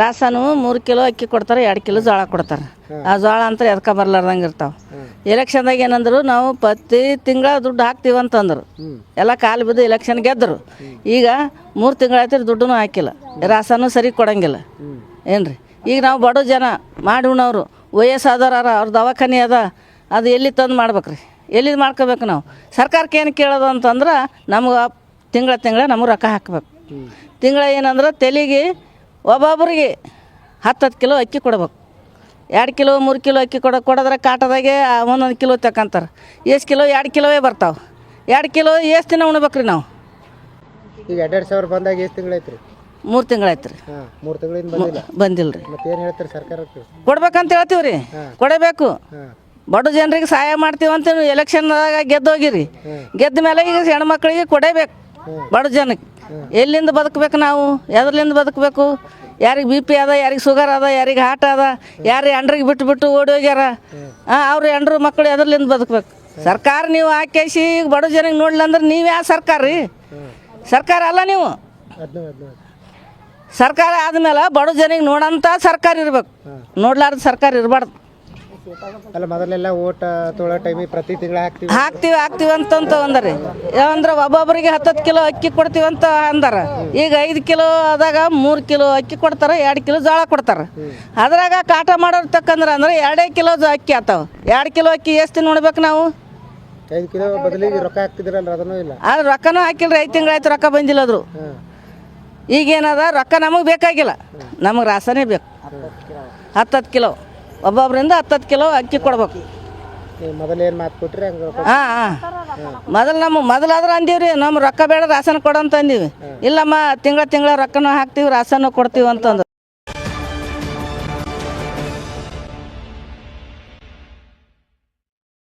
ರಾಸನು ಮೂರು ಕಿಲೋ ಅಕ್ಕಿ ಕೊಡ್ತಾರೆ, ಎರಡು ಕಿಲೋ ಜೋಳ ಕೊಡ್ತಾರೆ. ಆ ಜೋಳ ಅಂತ ಎದ್ಕ ಬರ್ಲಾರ್ದಂಗೆ ಇರ್ತಾವೆ. ಎಲೆಕ್ಷನ್ದಾಗ ಏನಂದ್ರು ನಾವು ಪ್ರತಿ ತಿಂಗಳ ದುಡ್ಡು ಹಾಕ್ತೀವಿ ಅಂತಂದ್ರು. ಎಲ್ಲ ಕಾಲು ಬಿದ್ದು ಎಲೆಕ್ಷನ್ ಗೆದ್ದರು ಈಗ ಮೂರು ತಿಂಗಳಾಯ್ತು ದುಡ್ಡು ಹಾಕಿಲ್ಲ. ರಾಸನೂ ಸರಿ ಕೊಡಂಗಿಲ್ಲ. ಏನ್ರಿ? ಈಗ ನಾವು ಬಡ ಜನ ಮಾಡಿ ಉಣ್ಣವ್ರು ವಯಸ್ಸಾದವ್ರ ಅವ್ರ ದವಾಖಾನೆ ಅದ, ಅದು ಎಲ್ಲಿ ತಂದು ಮಾಡ್ಬೇಕ್ರಿ? ಎಲ್ಲಿ ಮಾಡ್ಕೋಬೇಕು ನಾವು? ಸರ್ಕಾರಕ್ಕೆ ಏನು ಕೇಳೋದು ಅಂತಂದ್ರೆ ನಮ್ಗೆ ತಿಂಗಳ ತಿಂಗಳ ನಮಗೆ ರೊಕ್ಕ ಹಾಕ್ಬೇಕು. ತಿಂಗಳ ಏನಂದ್ರೆ ತೆಲಿಗೆ ಒಬ್ಬೊಬ್ರಿಗೆ ಹತ್ತು ಹತ್ತು ಕಿಲೋ ಅಕ್ಕಿ ಕೊಡ್ಬೇಕು. ಎರಡು ಕಿಲೋ ಮೂರು ಕಿಲೋ ಅಕ್ಕಿ ಕೊಡ ಕೊಡೋದ್ರೆ ಕಾಟದಾಗೆ ಒಂದೊಂದು ಕಿಲೋ ತಕ್ಕಂತಾರೆ. ಎಷ್ಟು ಕಿಲೋ ಎರಡು ಕಿಲೋವೇ ಬರ್ತಾವೆ. ಎರಡು ಕಿಲೋ ಎಷ್ಟು ದಿನ ಉಣ್ಬೇಕ್ರಿ ನಾವು? ಈಗ ಎರಡೆರಡು ಸಾವಿರ ಬಂದಾಗ ಎಷ್ಟು ತಿಂಗಳೈತೆ ರೀ ಮೂರು ತಿಂಗಳಾಯ್ತು ರೀ ಮೂರು ತಿಂಗಳಿಂದ ಬಂದಿಲ್ಲ. ಬಂದಿಲ್ಲ ರೀ ಮತ್ತೆ ಏನು ಹೇಳ್ತಾರೆ ಸರ್ಕಾರಕ್ಕೆ ಕೊಡ್ಬೇಕಂತ ಹೇಳ್ತೀವಿ ರೀ ಕೊಡಬೇಕು. ಬಡ ಜನರಿಗೆ ಸಹಾಯ ಮಾಡ್ತೀವಿ ಅಂತ ಎಲೆಕ್ಷನ್ದಾಗ ಗೆದ್ದೋಗಿರಿ. ಗೆದ್ದ ಮೇಲೆ ಈಗ ಹೆಣ್ಮಕ್ಳಿಗೆ ಕೊಡೇಬೇಕು. ಬಡ ಜನಕ್ಕೆ. ಎಲ್ಲಿಂದ ಬದುಕಬೇಕು ನಾವು? ಎದ್ರಲಿಂದ ಬದುಕಬೇಕು? ಯಾರಿಗೆ ಬಿ ಪಿ ಅದ, ಯಾರಿಗೆ ಶುಗರ್ ಅದ, ಯಾರಿಗೆ ಹಾಟ್ ಅದ, ಯಾರು ಎಂಡ್ರಿಗೆ ಬಿಟ್ಟು ಬಿಟ್ಟು ಓಡಿ ಹೋಗ್ಯಾರ? ಅವ್ರು ಎಂಡ್ರು ಮಕ್ಕಳು ಎದ್ರಲಿಂದ ಬದುಕಬೇಕು? ಸರ್ಕಾರ ನೀವು ಹಾಕೇಸಿ ಬಡ ಜನಕ್ಕೆ ನೋಡ್ಲಿಲ್ಲ ಅಂದ್ರೆ ನೀವು ಯಾವ ಸರ್ಕಾರ ರೀ? ಸರ್ಕಾರ ಅಲ್ಲ ನೀವು. ಸರ್ಕಾರ ಆದಮೇಲೆ ಬಡ ಜನಿಗೆ ನೋಡಂತ ಸರ್ಕಾರ ಇರ್ಬೇಕು. ನೋಡ್ಲಾರ್ದ ಸರ್ಕಾರ ಇರಬಾರ್ದು. ಅಲ್ಲ ಮೊದಲೆಲ್ಲ ಊಟ ಟೈಮಿಗೆ ಪ್ರತಿ ತಿಂಗಳ ಹಾಕ್ತೀವಿ. ಹಾಕ್ತೀವಿ ಹಾಕ್ತೀವಿ ಅಂತಂತ ಅಂದಾರೆ ಅಂದ್ರೆ ಒಬ್ಬೊಬ್ಬರಿಗೆ ಹತ್ತತ್ತು ಕಿಲೋ ಅಕ್ಕಿ ಕೊಡ್ತೀವಿ ಅಂತ ಅಂದಾರ. ಈಗ ಐದು ಕಿಲೋ ಆದಾಗ ಮೂರು ಕಿಲೋ ಅಕ್ಕಿ ಕೊಡ್ತಾರೆ ಎರಡು ಕಿಲೋ ಜೋಳ ಕೊಡ್ತಾರೆ. ಅದ್ರಾಗ ಕಾಟ ಮಾಡೋರು ತಕ್ಕಂದ್ರೆ ಅಂದ್ರೆ ಎರಡೇ ಕಿಲೋ ಅಕ್ಕಿ ಆತಾವ. ಎರಡು ಕಿಲೋ ಅಕ್ಕಿ ಎಷ್ಟು ನೋಡ್ಬೇಕು ನಾವು? ಐದು ಕಿಲೋ ಬದಲಿಗೆ ರೊಕ್ಕ ಹಾಕ್ತಿದ್ರಲ್ಲ ಅದನ್ನೂ ಇಲ್ಲ. ಆದ್ರೆ ರೊಕ್ಕನೂ ಹಾಕಿಲ್ರಿ ಐದು ತಿಂಗಳಾಯ್ತು ರೊಕ್ಕ ಬಂದಿಲ್ಲ ಅದ್ರು ಈಗ ಈಗೇನದ ರೊಕ್ಕ ನಮಗೆ ಬೇಕಾಗಿಲ್ಲ. ನಮಗೆ ರಾಸನೇ ಬೇಕು. ಹತ್ತತ್ತು ಕಿಲೋ. ಒಬ್ಬೊಬ್ಬರಿಂದ ಹತ್ತತ್ತು ಕಿಲೋ ಅಕ್ಕಿ ಕೊಡ್ಬೇಕು. ಮೊದಲು ಏನು ಮಾತು ಕೊಟ್ರಿ ಹಂಗೆ ರೊಕ್ಕ ಹಾಂ ಹಾಂ. ಮೊದಲು ನಮ್ಮ ಮೊದಲಾದ್ರೆ ಅಂದೀವಿ ನಮ್ಮ ರೊಕ್ಕ ಬೇಡ ರಾಸನ ಕೊಡು ಅಂತ ಅಂದೀವಿ. ಇಲ್ಲಮ್ಮ ತಿಂಗಳ ತಿಂಗಳ ರೊಕ್ಕನೂ ಹಾಕ್ತೀವಿ ರಾಸನ ಕೊಡ್ತೀವಿ ಅಂತಂದ್ರು.